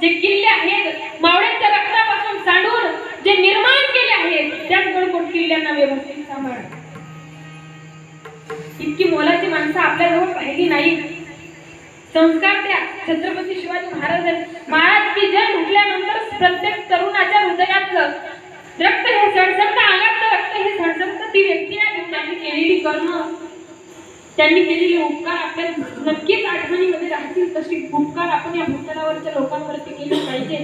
जे किल्ले आहेत मावळ्यांच्या रक्तापासून सांडून जे निर्माण केले आहेत त्याच गडकोट किल्ल्यांना व्यवस्थित सांभाळ. इतकी मोलाची माणसं आपल्याजवळ पाहिली नाही. संस्कार द्या छत्रपती शिवाजी महाराज महाराज की जय म्हटल्यानंतर प्रत्येक तरुणाच्या हृदयातलं रक्त हे सडसडतं अंगातलं रक्त हे सडसडतं ती व्यक्ती आहे. त्यांनी केलेली कर्म त्यांनी केलेले उपकार आपल्या नक्कीच आठवणीमध्ये राहतील तसे उपकार आपण या भूतलावरच्या लोकांवरती केले पाहिजे.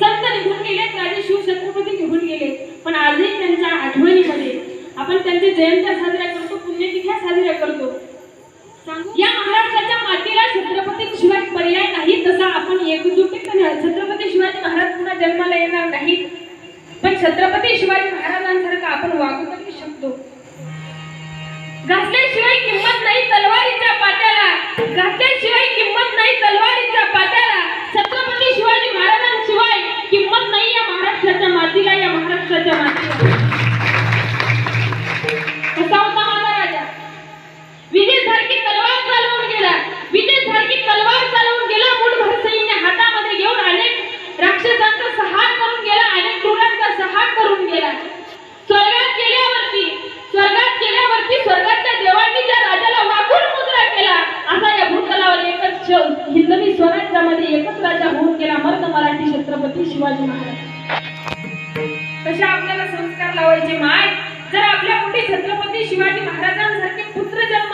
संत निघून गेले राजे शिवछत्रपती निघून गेले पण आजही त्यांच्या आठवणीमध्ये आपण त्यांच्या जयंत्या साजऱ्या करतो पुण्यतिथ्या साजऱ्या करतो. या महाराष्ट्राच्या मातीला छत्रपती शिवाय पर्याय नाही तसा आपण एकजुटीपणे छत्रपती शिवाजी महाराज पुन्हा जन्माला येणार नाही पण छत्रपती शिवाजी महाराजांसारखं आपण वागू तरी शकतो? घातल्याशिवाय किंमत नाही तलवारीच्या पात्याला घातल्याशिवाय किंमत नाही तलवारीच्या पात्याला छत्रपती शिवाजी महाराजांशिवाय किंमत नाही या महाराष्ट्राच्या मातीला या महाराष्ट्राच्या मातीला. शिवाजी महाराज कशा आपल्याला संस्कार लावायचे माय? जर आपल्या कुठे छत्रपती शिवाजी महाराजांसारखे पुत्र जन्म